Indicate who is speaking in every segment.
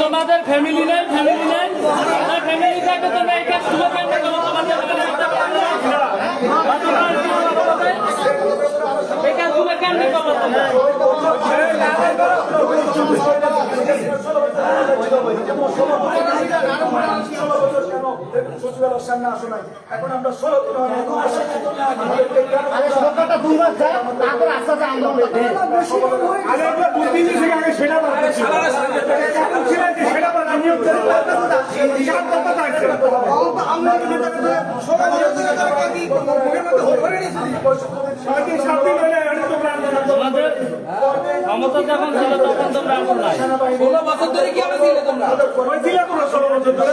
Speaker 1: তোমাদের ফ্যামিলি নেই ফ্যামিলি নেই। ফ্যামিলি থাকে তোমরা এই কেন করো তোমাদের ওখানে একটা family আছে না? বা তোমরা কি করবে? এই কাজগুলো কেন করো তোমরা
Speaker 2: আরে সরকারটা দুই মাস যায় তারপর আস্তে আস্তে আন্দোলন করবে।
Speaker 3: আগে একটা বুদ্ধি দিয়েছে আগে সেটা বাড়তেছে। এখন এটা তোমরা আন্দোলন করো।
Speaker 1: তোমাদের ক্ষমতা যখন ছিল তখন তোমরা আমল নাই
Speaker 3: ষোলো বছর ধরে কি হবে ছিলে তোমরা? ওই ছিলে তোমরা ষোলো বছর ধরে?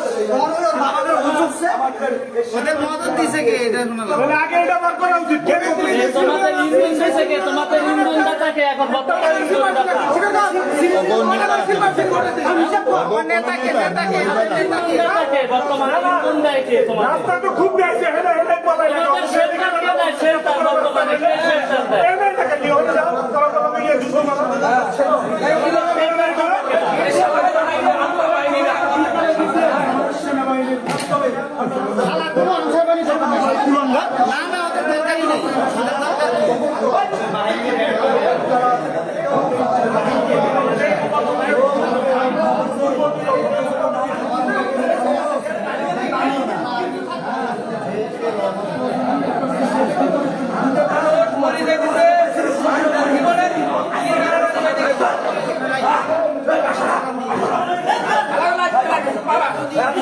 Speaker 2: ওদের মদত দিছে কে এটা শোনালাম
Speaker 3: আগে এটা বার করা উচিত। কে
Speaker 1: তোমাদের ইন্ধন দিছে কে তোমাদের ইন্ধন দাতাকে এখন বর্তমান ইন্ধন দাতা বর্তমান ইন্ধন দেয় কে তোমাদের
Speaker 3: রাস্তা তো খুব দেখছে, হেলে হেলে পালাই
Speaker 1: তোমাদের শেল্টার কে দেয় শেল্টার বর্তমানে কে দেয়
Speaker 2: না না ওদের দরকারই নেই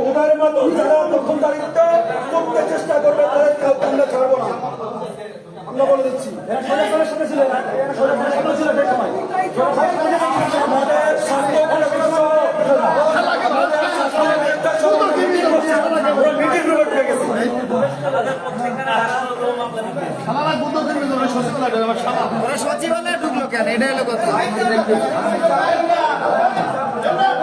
Speaker 3: ওদের মতো যারা দখলদারিত্ব করতে চেষ্টা করবে, তাদের কাউকে আমরা ছাড়বো না। আমরা বলে দিচ্ছি।
Speaker 2: সচিবালয়ে ঢুকলো কেন? এটা হলো কথা।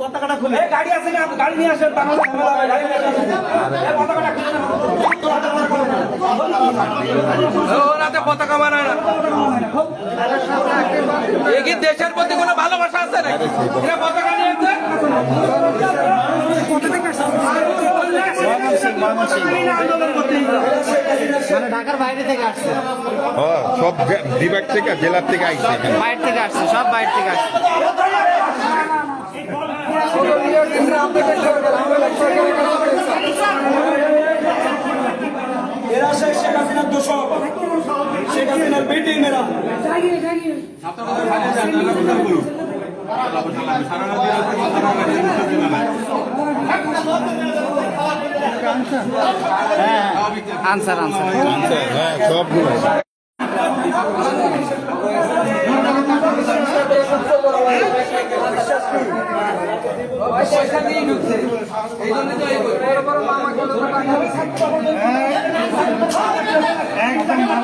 Speaker 3: পতাকাটা খুলে গাড়ি আছে না গাড়ি নিয়ে আসেন বাংলাদেশ গাড়ি নিয়ে আসেন পতাকাটা
Speaker 4: ওনাতে পতাকা মানায় না কি দেশের প্রতি কোনো ভালোবাসা আছে নাকি? পতাকা নিয়েছে?
Speaker 2: মানে ঢাকার বাইরে থেকে আসছে।
Speaker 5: ও সব বিভাগ থেকে জেলার থেকে এখানে।
Speaker 2: বাইরে থেকে আসছে সব বাইরে থেকে আসছে।
Speaker 3: এরা সেই শেখ হাসিনার দোষক। শেখ হাসিনার এরা
Speaker 2: হ্যাঁ আনসার আনসার
Speaker 5: হ্যাঁ
Speaker 4: তো এই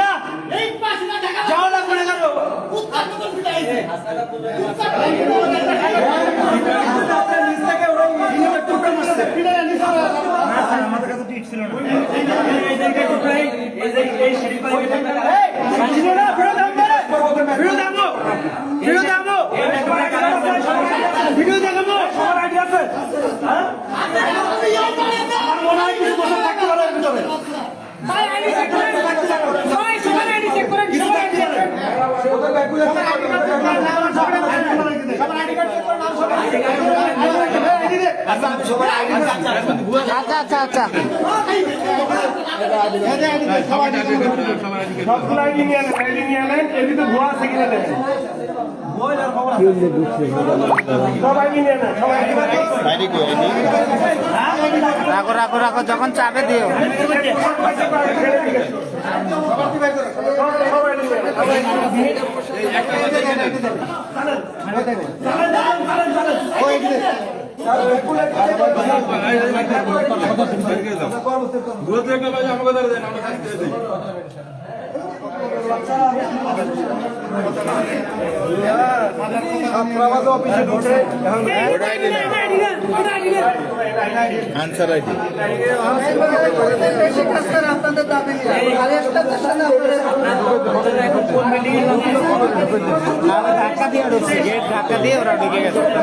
Speaker 3: না যাও গেল আমাদের কাছে ছিল ফেরত ফেরত দাম ভিডিও দেখাবো সবার আইডিয়া আছে হ্যাঁ আমার মনে হয় কিছু বছর থাকতে পারে এর ভিতরে
Speaker 2: আচ্ছা আচ্ছা আচ্ছা
Speaker 3: নিয়ে নেন এর ভিতরে ভুয়া আছে কিনা দেখেন
Speaker 2: রাখো রাখো রাখো যখন চাপে দিও।
Speaker 5: আনসার আইডি
Speaker 2: নাহলে ধাক্কা দিয়ে ঢুকছে গেট ধাক্কা দিয়ে ওরা ঢুকে গেছে
Speaker 5: ওটা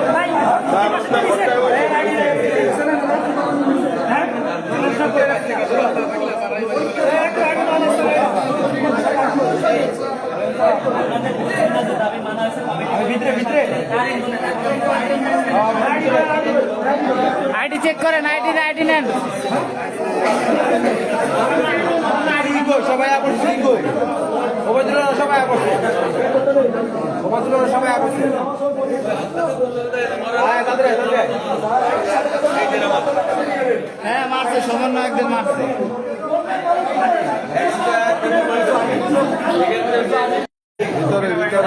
Speaker 2: আইডি চেক করেন, আইডি আইডি নেন।
Speaker 4: সবাই ওবায়দুল্লাহ সবাই ওবায়দুল্লাহ সবাই তাদের
Speaker 2: হ্যাঁ মারছে সমন্বয়কদের মারছে।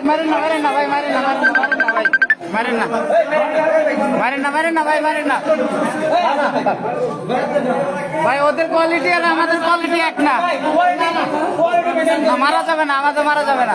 Speaker 2: মারেন না মারেন না ভাই মারেন না মারেন না ভাই মারেন না মারেন না মারেন না ভাই মারেন না ভাই ওদের কোয়ালিটি আর আমাদের কোয়ালিটি এক না, মারা যাবে না আমাদের মারা যাবে না।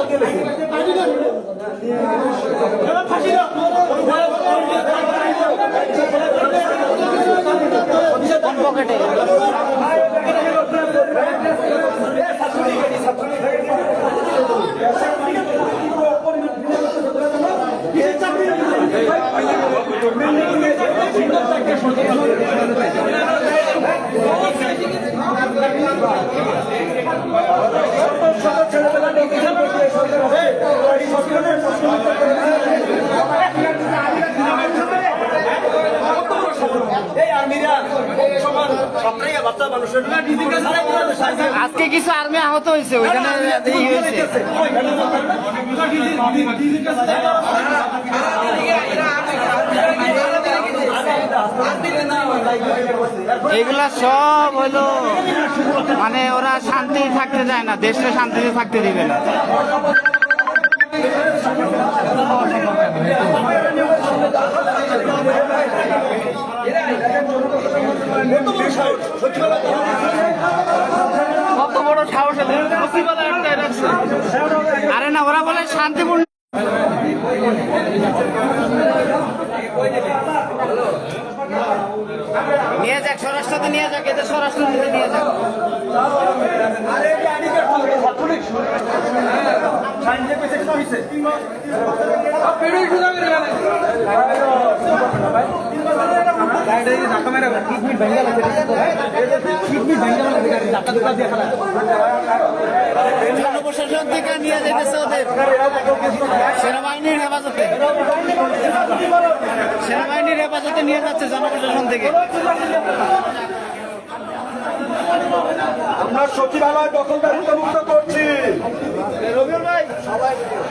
Speaker 2: কোন পকেটে আজকে কিছু আর্মি আহত হয়েছে ওইখানে এগুলা সব হলো মানে ওরা শান্তি থাকতে চায় না দেশে শান্তিতে থাকতে দিবে না কত বড় সাহস। আরে না, ওরা বলে শান্তিপূর্ণ নিয়ে যাক, স্বরাষ্ট্রতে নিয়ে যাক, এদের স্বরাষ্ট্রতে নিয়ে যাক। জনপ্রশাসন থেকে নিয়ে যেতেছে ওদের। সেনাবাহিনীর হেফাজতে। সেনাবাহিনীর হেফাজতে নিয়ে যাচ্ছে জনপ্রশাসন থেকে।
Speaker 3: আমরা সচিবালয় দখলদারিত্ব মুক্ত করছি।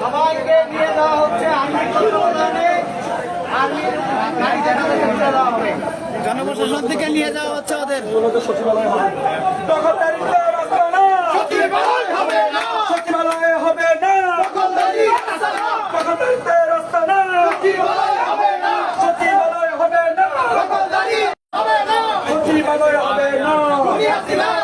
Speaker 2: সবাইকে নিয়ে যাওয়া হচ্ছে। জনপ্রশাসন থেকে নিয়ে যাওয়া হচ্ছে ওদের।
Speaker 3: দখলদারিত্ব রাস্তা না। সচিবালয়ে হবে না। দখলদারিত্বের রাস্তা না। সচিবালয় হবে না। সচিবালয় হবে না। রাস্তা